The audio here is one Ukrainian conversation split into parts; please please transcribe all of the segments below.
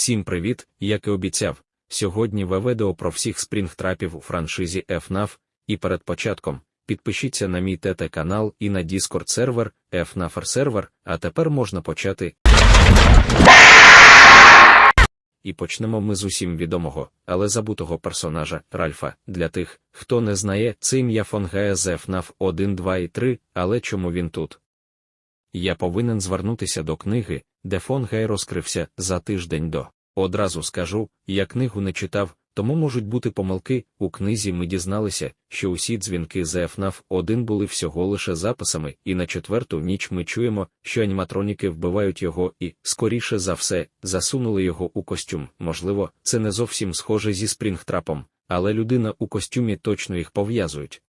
Всім привіт, як і обіцяв. Сьогодні в відео про всіх спрінгтрапів у франшизі FNAF, і перед початком підпишіться на мій ТТ канал і на Discord сервер FNAF сервер, а тепер можна почати. І почнемо ми з усім відомого, але забутого персонажа Ральфа. Для тих, хто не знає, це ім'я Фонгая з FNAF 1, 2 і 3, але чому він тут? Я повинен звернутися до книги, де Фонгай розкрився за тиждень до. Одразу скажу, я книгу не читав, тому можуть бути помилки. У книзі ми дізналися, що усі дзвінки з FNAF 1 були всього лише записами, і на четверту ніч ми чуємо, що аніматроніки вбивають його і, скоріше за все, засунули його у костюм. Можливо, це не зовсім схоже зі спрінгтрапом, але людина у костюмі точно їх пов'язують.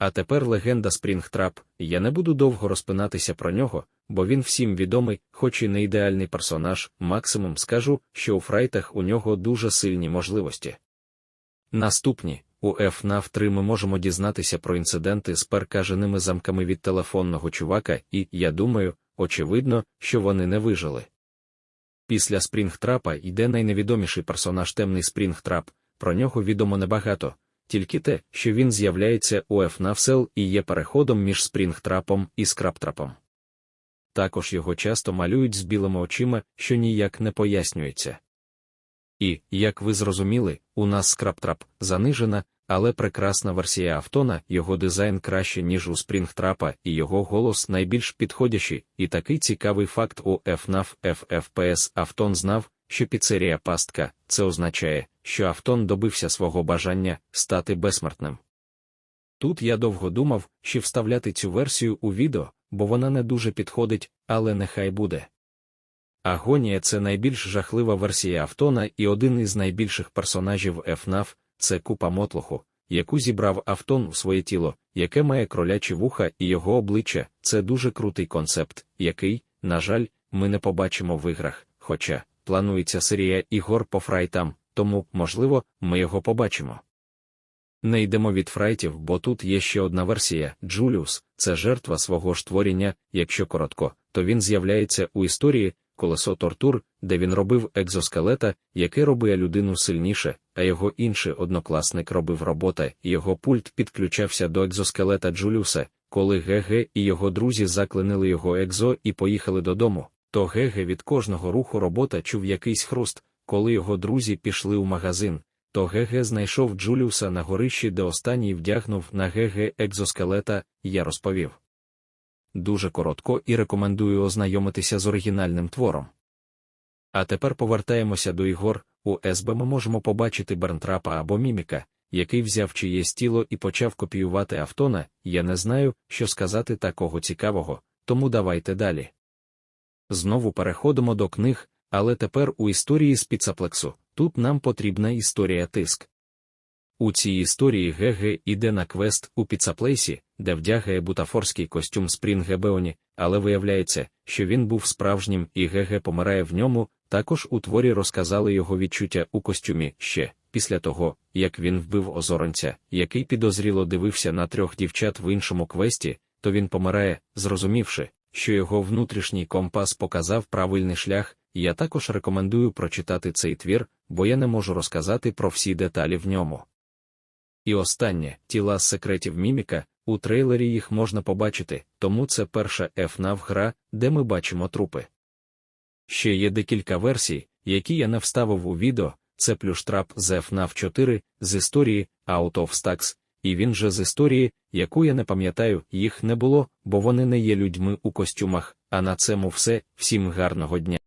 А тепер легенда Спрінгтрап, я не буду довго розпинатися про нього, бо він всім відомий, хоч і не ідеальний персонаж, максимум скажу, що у фрайтах у нього дуже сильні можливості. Наступні, у FNAF 3 ми можемо дізнатися про інциденти з перкаженими замками від телефонного чувака, і, я думаю, очевидно, що вони не вижили. Після Спрінгтрапа йде найневідоміший персонаж темний Спрінгтрап, про нього відомо небагато тільки те, що він з'являється у FNAF і є переходом між спрінгтрапом і скраптрапом. Також його часто малюють з білими очима, що ніяк не пояснюється. І, як ви зрозуміли, у нас скраптрап занижена, але прекрасна версія Автона, його дизайн краще, ніж у Спрінгтрапа, і його голос найбільш підходящий, і такий цікавий факт у FNAF FFPS Автон знав, що піцерія пастка, це означає, що Автон добився свого бажання стати безсмертним. Тут я довго думав, чи вставляти цю версію у відео, бо вона не дуже підходить, але нехай буде. Агонія це найбільш жахлива версія Автона і один із найбільших персонажів FNAF – це купа мотлоху, яку зібрав Автон у своє тіло, яке має кролячі вуха і його обличчя. Це дуже крутий концепт, який, на жаль, ми не побачимо в іграх, хоча планується серія ігор по фрайтам, тому, можливо, ми його побачимо. Не йдемо від фрайтів, бо тут є ще одна версія Джуліус це жертва свого ж творіння, якщо коротко, то він з'являється у історії колесо тортур, де він робив екзоскелета, яке робить людину сильніше, а його інший однокласник робив робота, його пульт підключався до екзоскелета Джуліуса, коли ГГ і його друзі заклинили його екзо і поїхали додому. То ГГ від кожного руху робота чув якийсь хруст, коли його друзі пішли у магазин, то ГГ знайшов Джуліуса на горищі, де останній вдягнув на ГГ екзоскелета, я розповів. Дуже коротко і рекомендую ознайомитися з оригінальним твором. А тепер повертаємося до ігор. У СБ ми можемо побачити Бернтрапа або Міміка, який взяв чиєсь тіло і почав копіювати Автона. Я не знаю, що сказати такого цікавого, тому давайте далі. Знову переходимо до книг, але тепер у історії з Піцаплексу тут нам потрібна історія тиск. У цій історії Геге іде на квест у Піцаплейсі, де вдягає бутафорський костюм Спрінге Беоні, але виявляється, що він був справжнім і Геге помирає в ньому. Також у творі розказали його відчуття у костюмі ще після того, як він вбив озоронця, який підозріло дивився на трьох дівчат в іншому квесті, то він помирає, зрозумівши, що його внутрішній компас показав правильний шлях. Я також рекомендую прочитати цей твір, бо я не можу розказати про всі деталі в ньому. І останнє тіла з секретів міміка, у трейлері їх можна побачити, тому це перша FNAF гра, де ми бачимо трупи. Ще є декілька версій, які я не вставив у відео, це плюштрап з FNAF 4 з історії Out of Stacks, і він же з історії, яку я не пам'ятаю, їх не було, бо вони не є людьми у костюмах, а на цьому все, всім гарного дня.